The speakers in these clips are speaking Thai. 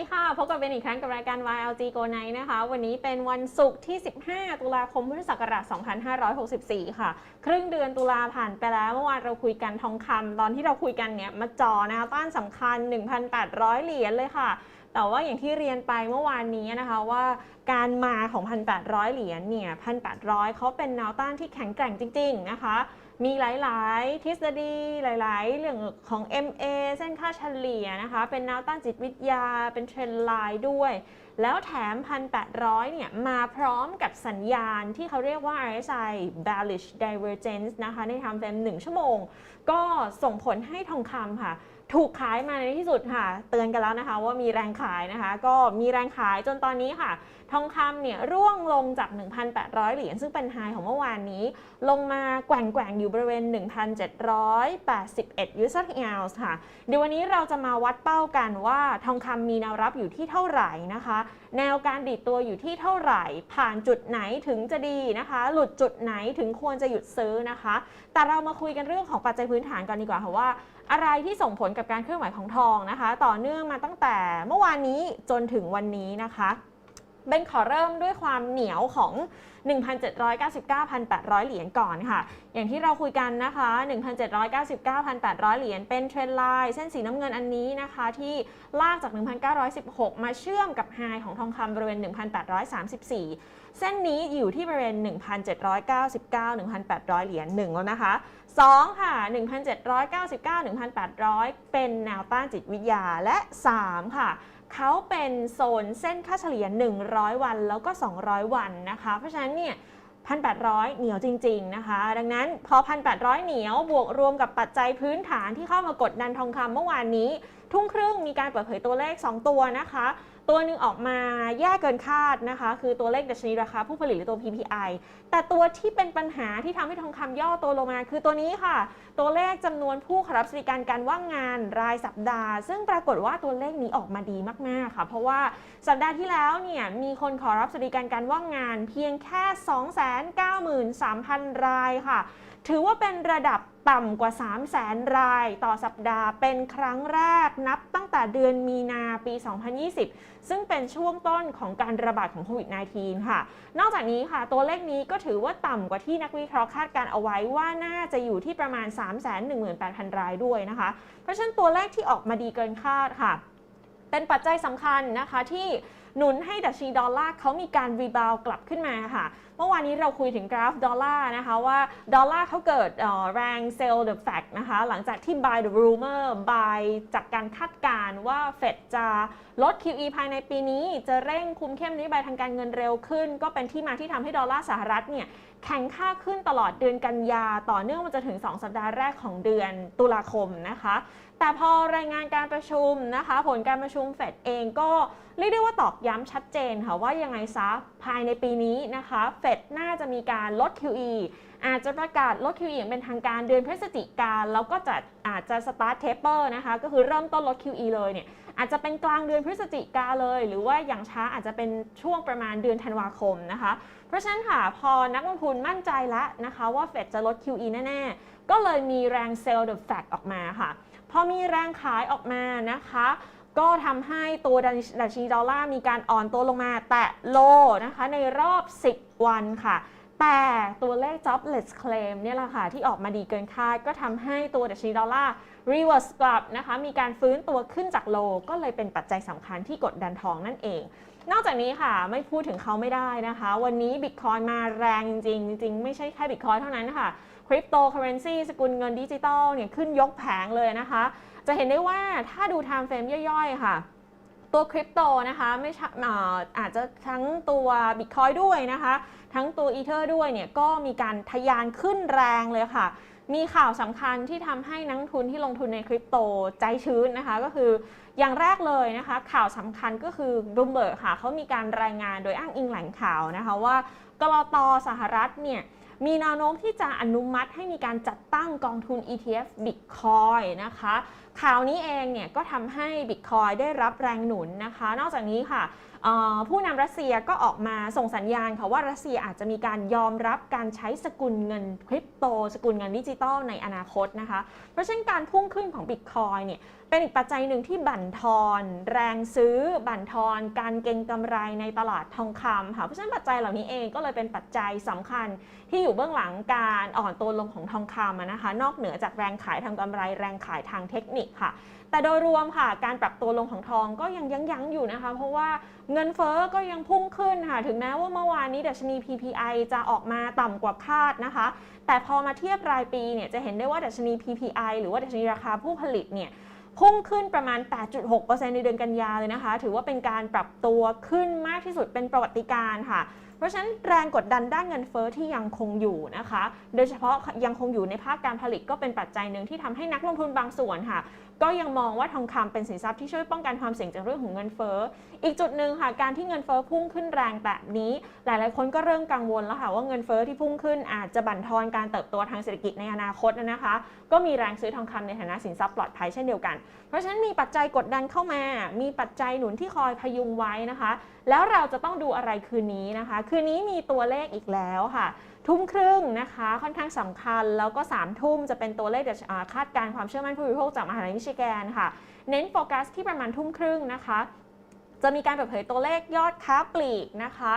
สวัสดีค่ะพบกับเป็นอีกครั้งกับรายการ YLG Go Night นะคะ วันนี้เป็นวันศุกร์ที่ 15 ตุลาคมพุทธศักราช 2564 ค่ะ ครึ่งเดือนตุลาผ่านไปแล้วเมื่อวานเราคุยกันทองคำตอนที่เราคุยกันเนี่ยมาจอนะคะต้านสำคัญ 1,800 เหรียญเลยค่ะ แต่ว่าอย่างที่เรียนไปเมื่อวานนี้นะคะว่าการมาของ 1,800 เหรียญเนี่ย 1,800เขาเป็นแนวต้านที่แข็งแกร่งจริง ๆ นะคะ มีหลายๆ ทฤษฎีหลาย ๆ เรื่องของ MA เส้นค่าเฉลี่ยนะคะ เป็นแนวต้านจิตวิทยา เป็นเทรนด์ไลน์ด้วย แล้วแถม 1,800 เนี่ย มาพร้อมกับสัญญาณที่เขาเรียกว่า RSI bearish divergence นะคะ ใน time frame 1ชั่วโมง ก็ส่งผลให้ทองคำค่ะ ถูกขายมาในที่สุดค่ะ เตือนกันแล้วนะคะว่ามีแรงขายนะคะ ก็มีแรงขายจนตอนนี้ค่ะ ทองคำเนี่ยร่วงลงจาก 1,800 เหรียญซึ่งเป็นไฮของเมื่อวานนี้ ลงมาแกว่งๆอยู่บริเวณ 1,781 US ounce ค่ะ เดี๋ยววันนี้เราจะมาวัดเป้ากันว่าทองคำมีแนวรับอยู่ที่เท่าไหร่นะคะ แนวการดีดตัวอยู่ที่เท่าไหร่ ผ่านจุดไหนถึงจะดีนะคะ หลุดจุดไหนถึงควรจะหยุดซื้อนะคะ แต่เรามาคุยกันเรื่องของปัจจัยพื้นฐานก่อนดีกว่าค่ะว่าอะไรที่ส่งผลกับการเคลื่อนไหวของทองนะคะ ต่อเนื่องมาตั้งแต่เมื่อวานนี้จนถึงวันนี้นะคะ เบนขอเริ่มด้วยความเหนียวของ 1,799,800 เหรียญก่อนค่ะ อย่างที่เราคุยกันนะคะ 1,799,800 เหรียญเป็นเทรนไลน์เส้นสีน้ำเงินอันนี้นะคะ ที่ลากจาก 1,916 มาเชื่อมกับไฮของทองคำบริเวณ 1,834 เส้นนี้อยู่ที่บริเวณ 1,799 1,800 เหรียญหนึ่งแล้วนะคะ 2 ค่ะ 1,799 1,800 เป็นแนวต้านจิตวิทยาและ 3 ค่ะ เขาเป็นโซนเส้นค่าเฉลี่ย 100 วันแล้วก็ 200 วันนะคะ เพราะฉะนั้นเนี่ย1,800 เหนียวจริง ๆ นะคะ ดังนั้นพอ 1,800 เหนียวบวกรวมกับปัจจัยพื้นฐานที่เข้ามากดดันทองคำเมื่อวานนี้ ทุ่งครึ่งมีการเปิดเผยตัวเลข 2 ตัวนะคะ ตัวหนึ่งออกมาแย่เกินคาดนะคะ คือตัวเลขดัชนีราคาผู้ผลิตหรือตัว PPI แต่ตัวที่เป็นปัญหาที่ทำให้ทองคำย่อตัวลงมา คือตัวนี้ค่ะ ตัวเลขจำนวนผู้ขอรับสวัสดิการการว่างงานรายสัปดาห์ ซึ่งปรากฏว่าตัวเลขนี้ออกมาดีมากๆค่ะ เพราะว่าสัปดาห์ที่แล้วเนี่ยมีคนขอรับสวัสดิการการว่างงาน เพียงแค่ 293,000 รายค่ะ ถือว่าเป็นระดับต่ำกว่า 3 0 0แสนรายต่อสัปดาห์เป็นครั้งแรกนับตั้งแต่เดือนมีนาปี 2020 ซึ่งเป็นช่วงต้นของการระบาดของโควิด -19 ค่ะ นอกจากนี้ค่ะ ตัวเลขนี้ก็ถือว่าต่ำกว่าที่นักวิเคราะห์คาดการเอาไว้ว่าน่าจะอยู่ที่ประมาณ 318,000 รายด้วยนะคะ เพราะฉะนั้นตัวเลขที่ออกมาดีเกินคาดค่ะ เป็นปัจจัยสำคัญนะคะที่ หนุนให้ดัชนีดอลลาร์เขามีการรีบาวกลับขึ้นมาค่ะ เมื่อวานนี้เราคุยถึงกราฟดอลลาร์นะคะว่าดอลลาร์เขาเกิดแรง sell the fact นะคะ หลังจากที่ buy the rumor buy จากการคาดการณ์ว่าเฟดจะลด QE ภายในปีนี้ จะเร่งคุมเข้มนโยบายทางการเงินเร็วขึ้น ก็เป็นที่มาที่ทำให้ดอลลาร์สหรัฐเนี่ยแข็งค่าขึ้นตลอดเดือนกันยา ต่อเนื่องมาจนถึง 2 สัปดาห์แรกของเดือนตุลาคมนะคะ แต่พอรายงานการประชุมนะคะ ผลการประชุมเฟดเองก็ เรียกได้ว่าตอกย้ำชัดเจนค่ะว่ายังไงซะภายในปีนี้นะคะเฟดน่าจะมีการลด QE อาจจะประกาศลด QE อย่างเป็นทางการเดือนพฤศจิกาแล้วก็จะอาจจะ start taper นะคะก็คือเริ่มต้นลด QE เลยเนี่ยอาจจะเป็นกลางเดือนพฤศจิกาเลย หรือว่าอย่างช้าอาจจะเป็นช่วงประมาณเดือนธันวาคมนะคะ เพราะฉะนั้นค่ะพอนักลงทุนมั่นใจแล้วนะคะว่าเฟดจะลด QE แน่ๆ ก็เลยมีแรง sell the fact ออกมาค่ะ พอมีแรงขายออกมานะคะ ก็ทำให้ตัวดัชนีดอลลาร์มีการอ่อนตัวลงมาแตะโลนะคะในรอบ 10 วันค่ะ แต่ตัวเลข jobless claim เนี่ยแหละค่ะ ที่ออกมาดีเกินคาด ก็ทำให้ตัวดัชนีดอลลาร์ reverse กลับนะคะ มีการฟื้นตัวขึ้นจากโล ก็เลยเป็นปัจจัยสำคัญที่กดดันทองนั่นเอง นอกจากนี้ค่ะไม่พูดถึงเขาไม่ได้นะคะ วันนี้บิตคอยมาแรงจริงจริงไม่ใช่แค่บิตคอยเท่านั้นค่ะคริปโตเคอเรนซีสกุลเงินดิจิตอลเนี่ยขึ้นยกแผงเลยนะคะ จะเห็นได้ว่าถ้าดู time frame ย่อยๆ ค่ะ ตัวคริปโตนะคะไม่อาจจะทั้งตัวบิตคอยด้วยนะคะ ทั้งตัวอีเทอร์ด้วยเนี่ยก็มีการทะยานขึ้นแรงเลยค่ะ มีข่าวสำคัญที่ทำให้นักทุนที่ลงทุนในคริปโตใจชื้นนะคะ ก็คืออย่างแรกเลยนะคะ ข่าวสำคัญก็คือรูมเบิร์กค่ะเขามีการรายงานโดยอ้างอิงแหล่งข่าวนะคะว่ากลตสหรัฐเนี่ย มีแนวโน้มที่จะอนุมัติให้มีการจัดตั้งกองทุน ETF Bitcoin นะคะข่าวนี้เองเนี่ยก็ทำให้ Bitcoin ได้รับแรงหนุนนะคะ นอกจากนี้ค่ะ ผู้นำรัสเซียก็ออกมาส่งสัญญาณค่ะว่ารัสเซียอาจจะมีการยอมรับการใช้สกุลเงินคริปโต สกุลเงินดิจิตอลในอนาคตนะคะ เพราะฉะนั้นการพุ่งขึ้นของบิตคอยเนี่ยเป็นอีกปัจจัยหนึ่งที่บั่นทอนแรงซื้อ บั่นทอนการเก็งกำไรในตลาดทองคำค่ะเพราะฉะนั้นปัจจัยเหล่านี้เองก็เลยเป็นปัจจัยสำคัญที่อยู่เบื้องหลังการอ่อนตัวลงของทองคำนะคะ นอกเหนือจากแรงขายทางกำไร แรงขายทางเทคนิคค่ะ แต่โดยรวมค่ะ การปรับตัวลงของทองก็ยังยั้งยั้งอยู่นะคะ เพราะว่าเงินเฟ้อก็ยังพุ่งขึ้นค่ะ ถึงแม้ว่าเมื่อวานนี้ดัชนี PPI จะออกมาต่ำกว่าคาดนะคะ แต่พอมาเทียบรายปีเนี่ยจะเห็นได้ว่าดัชนี PPI หรือว่าดัชนีราคาผู้ผลิตเนี่ยพุ่งขึ้นประมาณ 8.6%ในเดือนกันยาเลยนะคะ ถือว่าเป็นการปรับตัวขึ้นมากที่สุดเป็นประวัติการ์ค่ะ เพราะฉะนั้นแรงกดดันด้านเงินเฟ้อที่ยังคงอยู่นะคะ โดยเฉพาะยังคงอยู่ในภาคการผลิตก็เป็นปัจจัยหนึ่งที่ทำให้นักลงทุนบางส่วนค่ะ ก็ยังมองว่าทองคำเป็นสินทรัพย์ที่ช่วยป้องกันความเสี่ยงจากเรื่องของเงินเฟ้อ อีกจุดหนึ่งค่ะ การที่เงินเฟ้อพุ่งขึ้นแรงแบบนี้ หลายๆ คนก็เริ่มกังวลแล้วค่ะว่าเงินเฟ้อที่พุ่งขึ้นอาจจะบั่นทอนการเติบโตทางเศรษฐกิจในอนาคตนะคะ ก็มีแรงซื้อทองคำในฐานะสินทรัพย์ปลอดภัยเช่นเดียวกัน เพราะฉะนั้นมีปัจจัยกดดันเข้ามา มีปัจจัยหนุนที่คอยพยุงไว้นะคะ แล้วเราจะต้องดูอะไรคืนนี้นะคะ คืนนี้มีตัวเลขอีกแล้วค่ะ ทุ่มครึ่งนะคะค่อนข้างสำคัญ แล้วก็3ามทุ่มจะเป็นตัวเลขดัชอ่าคาดการความเชื่อมั่นผู้บริโภคจากมหาลัยมิชิแกนค่ะ เน้นโฟกัสที่ประมาณทุ่มครึ่งนะคะจะมีการเปิดเผยตัวเลขยอดค้าปลีกนะคะ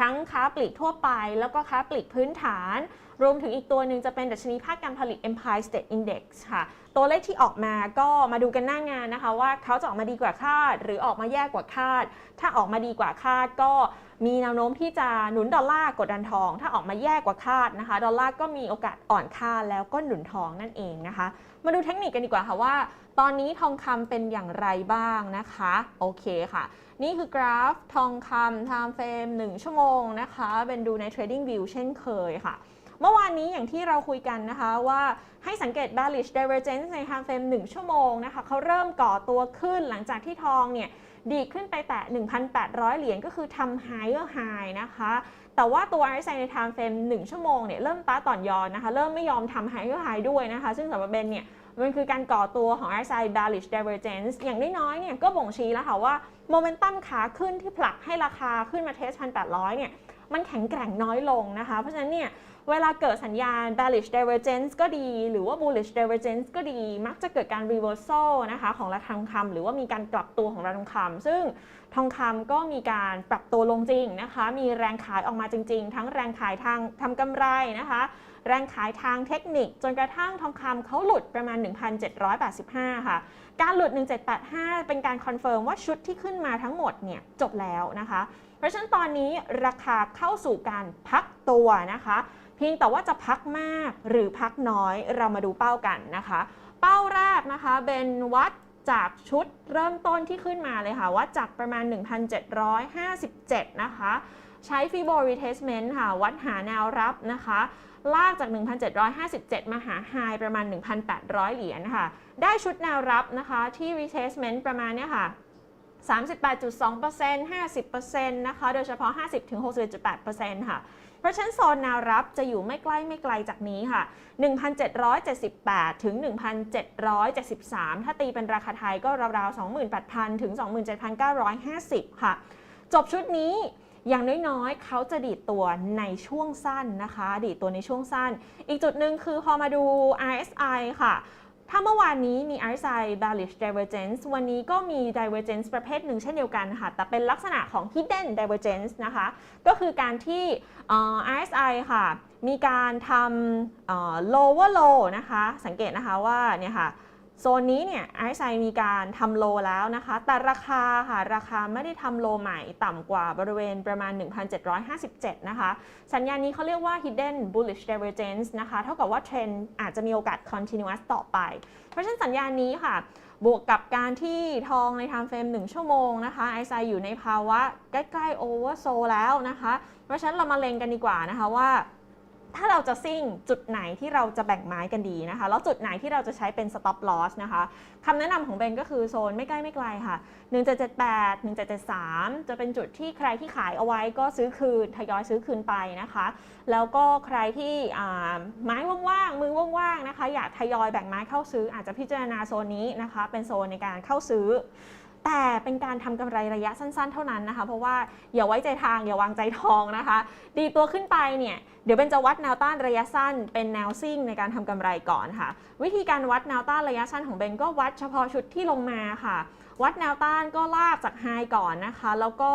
ทั้งค้าปลีกทั่วไป แล้วก็ค้าปลีกพื้นฐาน รวมถึงอีกตัวหนึ่งจะเป็นดัชนีภาคการผลิต Empire State Index ค่ะ ตัวเลขที่ออกมาก็มาดูกันหน้างานนะคะ ว่าเขาจะออกมาดีกว่าคาด หรือออกมาแย่กว่าคาด ถ้าออกมาดีกว่าคาดก็ มีแนวโน้มที่จะหนุนดอลลาร์กดดันทอง ถ้าออกมาแย่กว่าคาดนะคะ ดอลลาร์ก็มีโอกาสอ่อนค่าแล้วก็หนุนทองนั่นเองนะคะ มาดูเทคนิคกันดีกว่าค่ะว่า ตอนนี้ทองคำเป็นอย่างไรบ้างนะคะ โอเคค่ะ นี่คือกราฟทองคำ time frame 1 ชั่วโมงนะคะ เป็นดูใน Trading View เช่นเคยค่ะเมื่อวานนี้อย่างที่เราคุยกันนะคะว่าให้สังเกต bearish divergence ใน time frame 1 ชั่วโมงนะคะเขาเริ่มก่อตัวขึ้นหลังจากที่ทองเนี่ย ดีขึ้นไปแตะ 1,800 เหรียญก็คือทำ higher high นะคะ แต่ว่าตัว RSI ใน time frame 1ชั่วโมงเนี่ยเริ่มต้าต่อนยอนนะคะ เริ่มไม่ยอมทำ higher high ด้วยนะคะ ซึ่งสำหรับเบนเนี่ยมันคือการก่อตัวของ RSI bearish divergence อย่างน้อยๆ เนี่ยก็บ่งชี้แล้วค่ะว่าโมเมนตัมขาขึ้นที่ผลักให้ราคาขึ้นมาเทส 1,800 เนี่ย มันแข็งแกร่งน้อยลงนะคะ เพราะฉะนั้นเนี่ย เวลาเกิดสัญญาณ bearish divergence ก็ดี หรือว่า bullish divergence ก็ดี มักจะเกิดการ reversal นะคะของราคาทองคำหรือว่ามีการกลับตัวของราคาทองคำซึ่ง ทองคำก็มีการปรับตัวลงจริงนะคะ มีแรงขายออกมาจริง ๆ ทั้งแรงขายทางทำกำไรนะคะ แรงขายทางเทคนิค จนกระทั่งทองคำเขาหลุดประมาณ 1,785 ค่ะ การหลุด 1785 เป็นการคอนเฟิร์มว่าชุดที่ขึ้นมาทั้งหมดเนี่ยจบแล้วนะคะ เพราะฉะนั้นตอนนี้ราคาเข้าสู่การพักตัวนะคะ เพียงแต่ว่าจะพักมากหรือพักน้อยเรามาดูเป้ากันนะคะ เป้าแรกนะคะเป็นวัด จากชุดเริ่มต้นที่ขึ้นมาเลยค่ะวัดจากประมาณ 1,757 นะคะ ใช้ฟีโบ retracement ค่ะ วัดหาแนวรับนะคะ ลากจาก 1,757 มาหาไฮประมาณ 1,800 เหรียญค่ะ ได้ชุดแนวรับนะคะที่ retracement ประมาณเนี้ยค่ะ38.2% 50%นะคะ โดยเฉพาะ 50-61.8%ค่ะ ราะฉะนั้นโซนแนวรับจะอยู่ไม่ใกล้ไม่ไกลจากนี้ค่ะ 1,778 ถึง 1,773 ถ้าตีเป็นราคาไทยก็ราวๆ 28,000 ถึง 27,950 ค่ะ จบชุดนี้อย่างน้อยๆ เขาจะดีดตัวในช่วงสั้นนะคะ ดีดตัวในช่วงสั้น อีกจุดหนึ่งคือพอมาดู RSI ค่ะ ถ้าเมื่อวานนี้มี RSI bearish divergence วันนี้ก็มี divergence ประเภทหนึ่งเช่นเดียวกันค่ะ แต่เป็นลักษณะของ hidden divergence นะคะ ก็คือการที่ RSI ค่ะ มีการทำ lower low นะคะ สังเกตนะคะว่าเนี่ยค่ะ โซนนี้เนี่ย RSI มีการทำโลแล้วนะคะ แต่ราคาค่ะ ราคาไม่ได้ทำโลใหม่ต่ำกว่าบริเวณประมาณ 1,757 นะคะ สัญญาณนี้เขาเรียกว่า hidden bullish divergence นะคะ เท่ากับว่าเทรนด์อาจจะมีโอกาส continuous ต่อไป เพราะฉะนั้นสัญญาณนี้ค่ะ บวกกับการที่ทองใน time frame 1 ชั่วโมงนะคะ RSI อยู่ในภาวะใกล้ๆ oversold แล้วนะคะ เพราะฉะนั้นเรามาเล็งกันดีกว่านะคะว่า ถ้าเราจะซิ่งจุดไหนที่เราจะแบ่งไม้กันดีนะคะ แล้วจุดไหนที่เราจะใช้เป็น stop loss นะคะคำแนะนำของเบนก็คือโซนไม่ใกล้ไม่ไกลค่ะ 1778 1773 จะเป็นจุดที่ใครที่ขายเอาไว้ก็ซื้อคืนทยอยซื้อคืนไปนะคะ แล้วก็ใครที่ไม้ว่างๆ มือว่างๆนะคะ อยากทยอยแบ่งไม้เข้าซื้ออาจจะพิจารณาโซนนี้นะคะ เป็นโซนในการเข้าซื้อ แต่เป็นการทำกำไรระยะสั้น ๆ เท่านั้นนะคะ เพราะว่าอย่าไว้ใจทางอย่าวางใจทองนะคะ ดีตัวขึ้นไปเนี่ยเดี๋ยวเป็นจะวัดแนวต้านระยะสั้น เป็นแนวซิ่งในการทำกำไรก่อนค่ะ วิธีการวัดแนวต้านระยะสั้นของเบนก็วัดเฉพาะชุดที่ลงมาค่ะ วัดแนวต้านก็ลากจากไฮก่อนนะคะ แล้วก็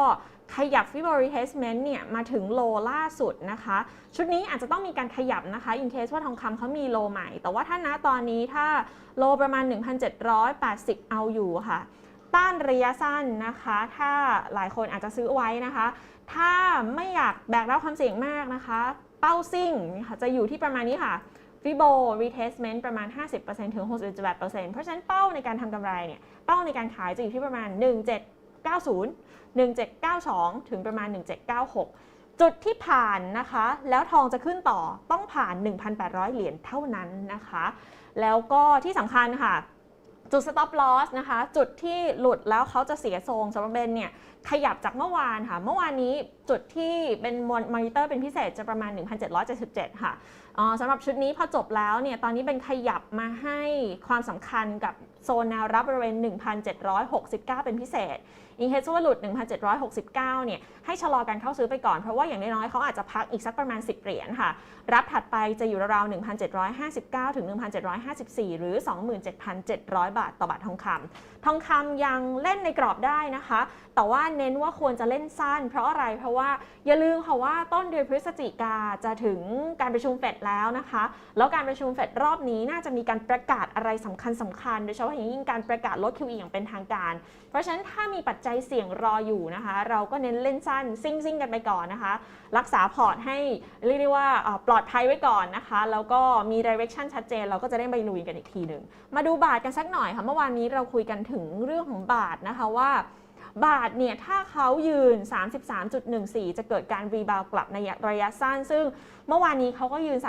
ขยับ Fibonacci retracement เนี่ยมาถึงโลล่าสุดนะคะ ชุดนี้อาจจะต้องมีการขยับนะคะ in case ว่าทองคำเขามีโลใหม่ แต่ว่าถ้าณตอนนี้ถ้าโลประมาณ 1,780 เอาอยู่ค่ะ ต้านระยะสั้นนะคะ ถ้าหลายคนอาจจะซื้อไว้นะคะ ถ้าไม่อยากแบกรับความเสี่ยงมากนะคะ เป้าซิ่งค่ะจะอยู่ที่ประมาณนี้ค่ะฟิโบ retracement ประมาณ 50%ถึง61.8%เพราะฉะนั้นเป้าในการทำกำไรเนี่ย เป้าในการขายจะอยู่ที่ประมาณ 1790 1792 ถึงประมาณ 1796 จุดที่ผ่านนะคะ แล้วทองจะขึ้นต่อต้องผ่าน 1,800 เหรียญเท่านั้นนะคะ แล้วก็ที่สำคัญค่ะ จุด stop loss นะคะ จุดที่หลุดแล้วเขาจะเสียทรงสำหรับเบนเนี่ยขยับจากเมื่อวานค่ะ เมื่อวานนี้จุดที่เป็นมอนิเตอร์เป็นพิเศษจะประมาณ 1,777 ค่ะอ่าสำหรับชุดนี้พอจบแล้วเนี่ยตอนนี้เป็นขยับมาให้ความสำคัญกับโซนแนวรับบริเวณ 1,769 เป็นพิเศษ นเคสว่าหลุด 1,769 เนี่ยให้ชะลอการเข้าซื้อไปก่อน เพราะว่าอย่างน้อยๆเขาอาจจะพักอีกสักประมาณ 10 เหรียญค่ะ รับถัดไปจะอยู่ราวๆ1,759 ถึง 1,754 หรือ 27,700 บาทต่อบาททองคำทองคำยังเล่นในกรอบได้นะคะ แต่ว่าเน้นว่าควรจะเล่นสั้น เพราะอะไรเพราะว่าอย่าลืมค่ะว่าต้นเดือนพฤศจิกาจะถึงการประชุมเฟดแล้วนะคะ แล้วการประชุมเฟดรอบนี้น่าจะมีการประกาศอะไรสำคัญสำคัญโดยเฉพาะอย่างยิ่งการประกาศลด QE อย่างเป็นทางการ เพราะฉะนั้นถ้ามีปัจจัยเสี่ยงรออยู่นะคะ เราก็เน้นเล่นสั้นซิ่งซิ่งกันไปก่อนนะคะ รักษาพอร์ตให้เรียกได้ว่าปลอดภัยไว้ก่อนนะคะ แล้วก็มีดิเรกชันชัดเจน เราก็จะได้ไปลุยกันอีกทีหนึ่งมาดูบาทกันสักหน่อยค่ะเมื่อวานนี้เราคุยกันถึงเรื่องของบาทนะคะว่า บาทเนี่ยถ้าเขายืน 33.14 จะเกิดการรีบาวกลับในระยะสั้น ซึ่งเมื่อวานนี้เขาก็ยืน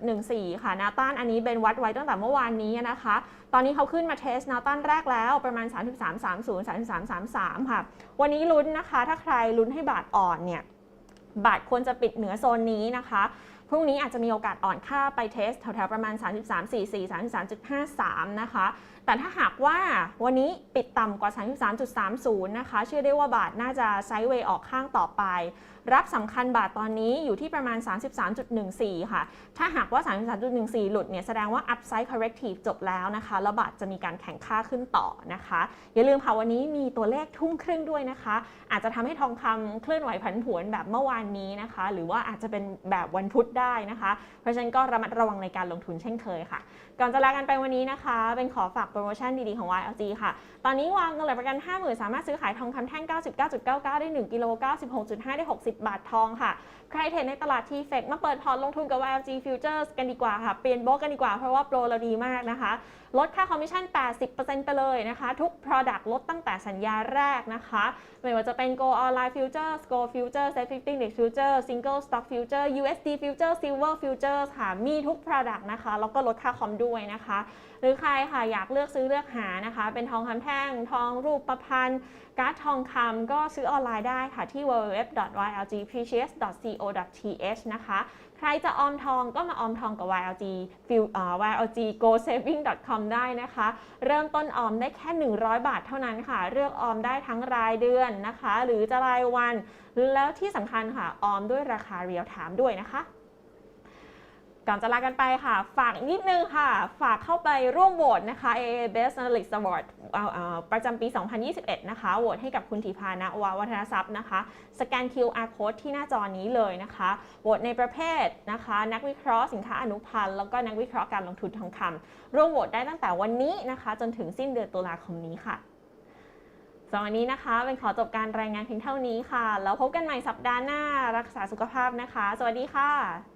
33.14 ค่ะนวต้านอันนี้เป็นวัดไว้ตั้งแต่เมื่อวานนี้นะคะ ตอนนี้เขาขึ้นมาเทสนวต้านแรกแล้วประมาณ 33.30 33.33 ค่ะ วันนี้ลุ้นนะคะ ถ้าใครลุ้นให้บาทอ่อนเนี่ยบาทควรจะปิดเหนือโซนนี้นะคะพรุ่งนี้อาจจะมีโอกาสอ่อนค่าไปเทสแถวๆประมาณ 33.44 33.53 นะคะแต่ถ้าหากว่าวันนี้ปิดต่ำกว่า 33.30 นะคะ เชื่อได้ว่าบาทน่าจะไซด์เวย์ออกข้างต่อไป รับสำคัญบาทตอนนี้อยู่ที่ประมาณ 33.14 ค่ะ ถ้าหากว่า 33.14 หลุดเนี่ยแสดงว่า upside corrective จบแล้วนะคะ แล้วบาทจะมีการแข่งค่าขึ้นต่อนะคะ อย่าลืมค่ะวันนี้มีตัวเลขทุ่มครึ่งด้วยนะคะ อาจจะทำให้ทองคำเคลื่อนไหวผันผวนแบบเมื่อวานนี้นะคะ หรือว่าอาจจะเป็นแบบวันพุธได้นะคะ เพราะฉะนั้นก็ระมัดระวังในการลงทุนเช่นเคยค่ะ ก่อนจะลากันไปวันนี้นะคะ เป็นขอฝากโปรโมชั่นดีๆของ YLG ค่ะ ตอนนี้วางเงินเหลือประกัน 50,000 สามารถซื้อขายทองคำแท่ง 99.99 ได้ 1กิโล96.5 ได้ 60 บาททองค่ะ ใครเทรดในตลาดทีเฟกมาเปิดพอร์ตลงทุนกับ YLG Futures กันดีกว่าค่ะเปลี่ยนโบกกันดีกว่าเพราะว่าโปรเราดีมากนะคะ ลดค่าคอมมิชชั่น 80%ไปเลยนะคะ ทุก Product ลดตั้งแต่สัญญาแรกนะคะ ไม่ว่าจะเป็น Go Online Futures Go Futures Set 50 Index Future Single Stock Future USD Future Silver Futures ค่ะมีทุก Product นะคะแล้วก็ลดค่าคอมด้วยนะคะ หรือใครค่ะอยากเลือกซื้อเลือกหานะคะ เป็นทองคำแท่ง ทองรูปประพันธ์การ์ดทองคำก็ซื้อออนไลน์ได้ค่ะที่ www.ylgprecious.co.th นะคะ ใครจะออมทองก็มาออมทองกับ YLG Fil- เอ่อ YLG Go Saving com ได้นะคะ เริ่มต้นออมได้แค่ 100 บาทเท่านั้นค่ะ เลือกออมได้ทั้งรายเดือนนะคะ หรือจะรายวัน แล้วที่สำคัญค่ะ ออมด้วยราคาเรียลไทม์ด้วยนะคะ ก่อนจะลากันไปค่ะ ฝากนิดนึงค่ะ ฝากเข้าไปร่วมโหวตนะคะ AA Best Analyst Award ประจำปี 2021 นะคะ โหวตให้กับคุณธีพานะวาวัฒนทรัพย์นะคะ สแกน QR code ที่หน้าจอนี้เลยนะคะ โหวตในประเภทนะคะ นักวิเคราะห์สินค้าอนุพันธ์ แล้วก็นักวิเคราะห์การลงทุนทองคำ ร่วมโหวตได้ตั้งแต่วันนี้นะคะ จนถึงสิ้นเดือนตุลาคมนี้ค่ะสำหรับวันนี้นะคะ เป็นขอจบการรายงานเพียงเท่านี้ค่ะ แล้วพบกันใหม่สัปดาห์หน้า รักษาสุขภาพนะคะ สวัสดีค่ะ